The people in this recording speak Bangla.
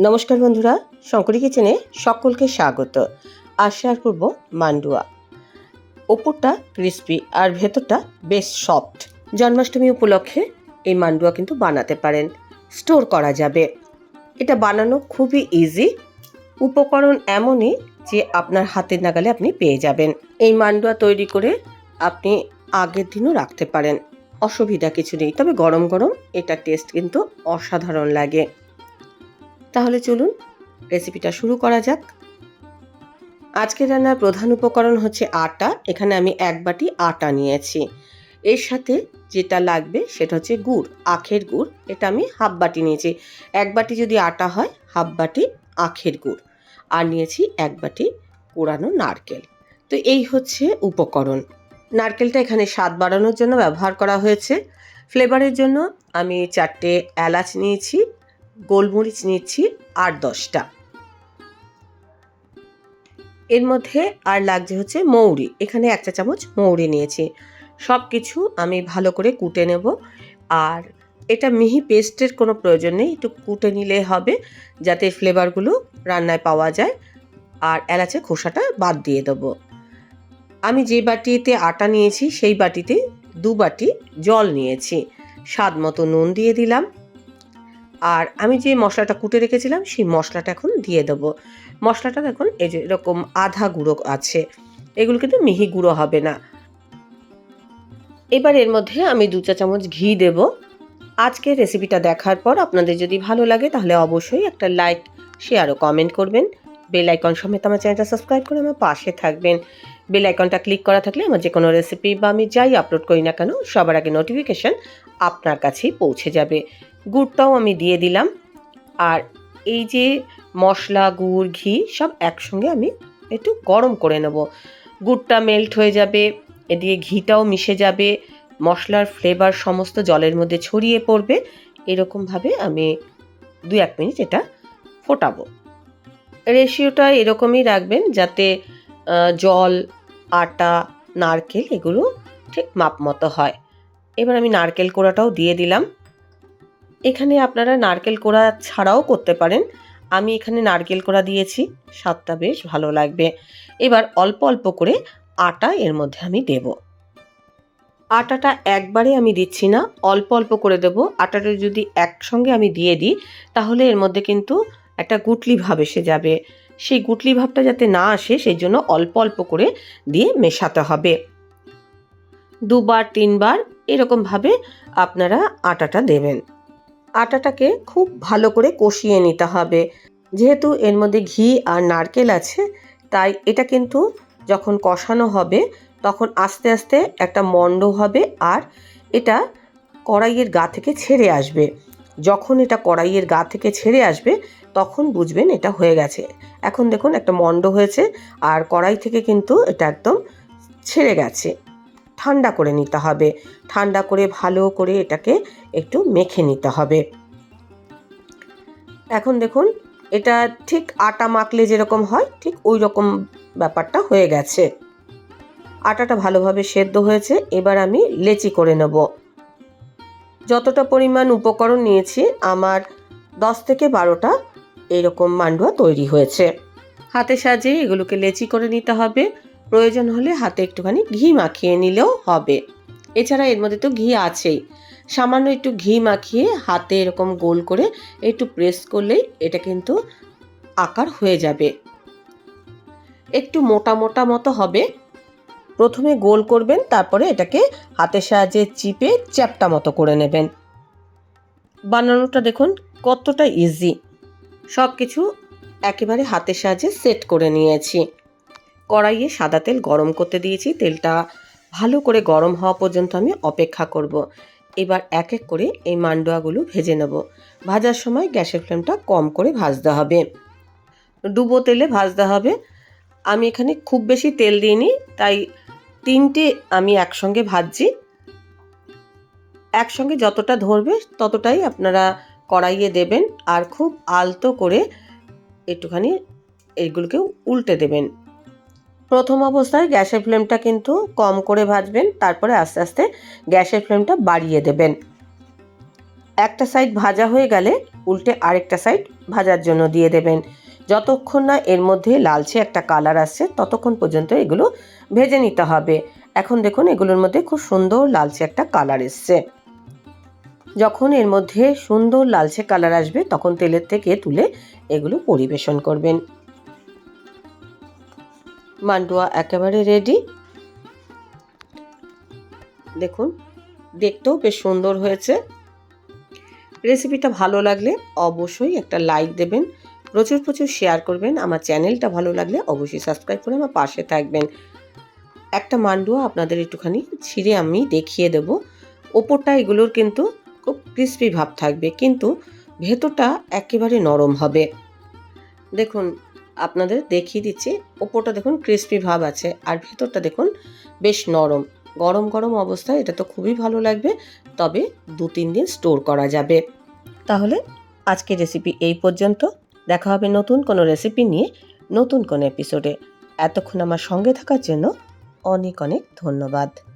নমস্কার বন্ধুরা, শঙ্করী কিচেনে সকলকে স্বাগত। আর শেয়ার করব মান্ডুয়া। ওপরটা ক্রিস্পি আর ভেতরটা বেশ সফট জন্মাষ্টমী উপলক্ষে এই মান্ডুয়া কিন্তু বানাতে পারেন। স্টোর করা যাবে। এটা বানানো খুবই ইজি উপকরণ এমনই যে আপনার হাতের নাগালে আপনি পেয়ে যাবেন। এই মান্ডুয়া তৈরি করে আপনি আগের দিনও রাখতে পারেন। অসুবিধা কিছু নেই। তবে গরম গরম এটা টেস্ট কিন্তু অসাধারণ লাগে। তাহলে চলুন রেসিপিটা শুরু করা যাক। আজকে রান্নার প্রধান উপকরণ হচ্ছে আটা। এখানে আমি এক বাটি আটা নিয়েছি। এর সাথে যেটা লাগবে সেটা হচ্ছে গুড়, আখের গুড়। এটা আমি হাফ বাটি নিয়েছি। এক বাটি যদি আটা হয়, হাফ বাটি আখের গুড়। আর নিয়েছি এক বাটি কোরানো নারকেল। তো এই হচ্ছে উপকরণ। নারকেলটা এখানে স্বাদ বাড়ানোর জন্য ব্যবহার করা হয়েছে। ফ্লেভারের জন্য আমি চারটে এলাচ নিয়েছি। গোলমরিচ নিচ্ছি আট দশটা। এর মধ্যে আর লাগছে হচ্ছে মৌরি। এখানে একটা চামচ মৌরি নিয়েছি। সব কিছু আমি ভালো করে কুটে নেব। আর এটা মিহি পেস্টের কোনো প্রয়োজন নেই। একটু কুটে নিলে হবে, যাতে ফ্লেভারগুলো রান্নায় পাওয়া যায়। আর এলাচের খোসাটা বাদ দিয়ে দেবো। আমি যে বাটিতে আটা নিয়েছি, সেই বাটিতে দু বাটি জল নিয়েছি। স্বাদ মতো নুন দিয়ে দিলাম। আর আমি যে মশলাটা কুটে রেখেছিলাম, সেই মশলাটা এখন দিয়ে দেবো। মশলাটা দেখুন এই যে এরকম আধা গুঁড়ো আছে। এগুলো কিন্তু মিহি গুঁড়ো হবে না। এবার এর মধ্যে আমি দু চা চামচ ঘি দেব। আজকে রেসিপিটা দেখার পর আপনাদের যদি ভালো লাগে, তাহলে অবশ্যই একটা লাইক, শেয়ার ও কমেন্ট করবেন। বেল আইকন সমেত আমার চ্যানেলটা সাবস্ক্রাইব করে আমার পাশে থাকবেন। বেল আইকনটা ক্লিক করা থাকলে আমার যে কোনো রেসিপি বা আমি যাই আপলোড করি না কেন, সবার আগে নোটিফিকেশান আপনার কাছেই পৌঁছে যাবে। গুড়টাও আমি দিয়ে দিলাম। আর এই যে মশলা, গুড়, ঘি সব একসঙ্গে আমি একটু গরম করে নেব। গুড়টা মেল্ট হয়ে যাবে, এদিকে ঘিটাও মিশে যাবে, মশলার ফ্লেভার সমস্ত জলের মধ্যে ছড়িয়ে পড়বে। এরকমভাবে আমি দু এক মিনিট এটা ফোটাবো। রেশিওটা এরকমই রাখবেন যাতে জল, আটা, নারকেল এগুলো ঠিক মাপ মতো হয়। এবার আমি নারকেল কোড়াটাও দিয়ে দিলাম। এখানে আপনারা নারকেল কোড়া ছাড়াও করতে পারেন। আমি এখানে নারকেল কোড়া দিয়েছি, স্বাদটা বেশ ভালো লাগবে। এবার অল্প অল্প করে আটা এর মধ্যে আমি দেব। আটাটা একবারে আমি দিচ্ছি না, অল্প অল্প করে দেব। আটাটা যদি একসঙ্গে আমি দিয়ে দিই, তাহলে এর মধ্যে কিন্তু একটা গুটলি ভাব এসে যাবে। সেই গুটলি ভাবটা যাতে না আসে, সেই জন্য অল্প অল্প করে দিয়ে মেশাতে হবে। দুবার, তিনবার এরকমভাবে আপনারা আটাটা দেবেন। আটাটাকে খুব ভালো করে কষিয়ে নিতে হবে। যেহেতু এর মধ্যে ঘি আর নারকেল আছে, তাই এটা কিন্তু যখন কষানো হবে, তখন আস্তে আস্তে একটা মণ্ড হবে আর এটা কড়াইয়ের গা থেকে ছেড়ে আসবে। যখন এটা কড়াইয়ের গা থেকে ছেড়ে আসবে, তখন বুঝবেন এটা হয়ে গেছে। এখন দেখুন একটা মণ্ড হয়েছে আর কড়াই থেকে কিন্তু এটা একদম ছেড়ে গেছে। ঠান্ডা করে নিতে হবে। ঠান্ডা করে ভালো করে এটাকে একটু মেখে নিতে হবে। এখন দেখুন, এটা ঠিক আটা মাখলে যেরকম হয়, ঠিক ওই রকম ব্যাপারটা হয়ে গেছে। আটাটা ভালোভাবে সেদ্ধ হয়েছে, এবার আমি লেচি করে নেব। যতটা পরিমাণ উপকরণ নিয়েছি, আমার দশ থেকে বারোটা এরকম মান্ডুয়া তৈরি হয়েছে। হাতে সাজিয়ে এগুলোকে লেচি করে নিতে হবে। প্রয়োজন হলে হাতে একটুখানি ঘি মাখিয়ে নিলেও হবে। এছাড়া এর মধ্যে তো ঘি আছেই। সামান্য একটু ঘি মাখিয়ে হাতে এরকম গোল করে একটু প্রেস করলেই এটা কিন্তু আকার হয়ে যাবে। একটু মোটা মোটা মতো হবে। প্রথমে গোল করবেন, তারপরে এটাকে হাতের সাহায্যে চিপে চ্যাপটা মতো করে নেবেন। বানানোটা দেখুন কতটা ইজি সব কিছু একেবারে হাতের সাহায্যে সেট করে নিয়েছি। কড়াইয়ে সাদা তেল গরম করতে দিয়েছি। তেলটা ভালো করে গরম হওয়া পর্যন্ত আমি অপেক্ষা করব। এবার এক এক করে এই মান্ডোয়াগুলো ভেজে নেব। ভাজার সময় গ্যাসের ফ্লেমটা কম করে ভাজতে হবে। ডুবো তেলে ভাজতে হবে। আমি এখানে খুব বেশি তেল দিইনি, তাই তিনটে আমি একসঙ্গে ভাজছি। একসঙ্গে যতটা ধরবে ততটাই আপনারা কড়াইয়ে দেবেন আর খুব আলতো করে একটুখানি এইগুলোকে উল্টে দেবেন। প্রথম অবস্থায় গ্যাসের ফ্লেমটা কিন্তু কম করে ভাজবেন, তারপরে আস্তে আস্তে গ্যাসের ফ্লেমটা বাড়িয়ে দেবেন। একটা সাইড ভাজা হয়ে গেলে উল্টে আরেকটা সাইড ভাজার জন্য দিয়ে দেবেন। যতক্ষণ না এর মধ্যে লালচে একটা কালার আসছে, ততক্ষণ পর্যন্ত এগুলো ভেজে নিতে হবে। এখন দেখুন এগুলোর মধ্যে খুব সুন্দর লালচে একটা কালার এসছে। যখন এর মধ্যে সুন্দর লালচে কালার আসবে, তখন তেলের থেকে তুলে এগুলো পরিবেশন করবেন। মান্ডুয়া একেবারে রেডি দেখুন, দেখতেও বেশ সুন্দর হয়েছে। রেসিপিটা ভালো লাগলে অবশ্যই একটা লাইক দেবেন, প্রচুর প্রচুর শেয়ার করবেন। আমার চ্যানেলটা ভালো লাগলে অবশ্যই সাবস্ক্রাইব করে আমার পাশে থাকবেন। একটা মান্ডুয়া আপনাদের একটুখানি ছিঁড়ে আমি দেখিয়ে দেব। ওপরটা এগুলোর কিন্তু খুব ক্রিস্পি ভাব থাকবে, কিন্তু ভেতরটা একেবারে নরম হবে। দেখুন আপনাদের দেখিয়ে দিচ্ছি। ওপরটা দেখুন ক্রিস্পি ভাব আছে আর ভেতরটা দেখুন বেশ নরম। গরম গরম অবস্থায় এটা তো খুবই ভালো লাগবে, তবে দু, তিন দিন স্টোর করা যাবে। তাহলে আজকের রেসিপি এই পর্যন্ত। দেখা হবে নতুন কোনো রেসিপি নিয়ে নতুন কোনো এপিসোডে এতক্ষণ আমার সঙ্গে থাকার জন্য অনেক অনেক ধন্যবাদ।